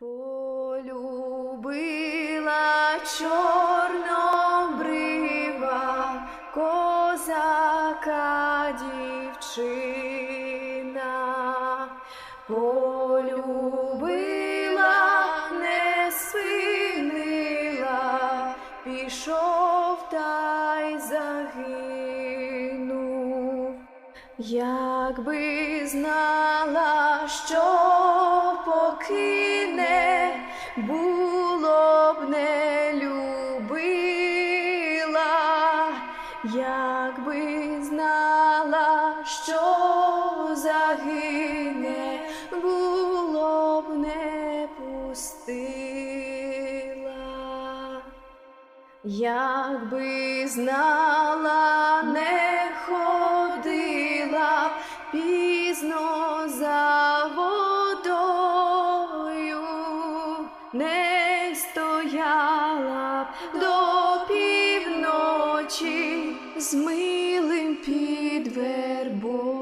Полюбила чорнобрива козака дівчина, полюбила, не спинила, пішов та й загинув. Якби знала, що покине, було б не любила, якби знала, що загине, було б не пустила. Якби знала, не стояла б до півночі з милим під вербою.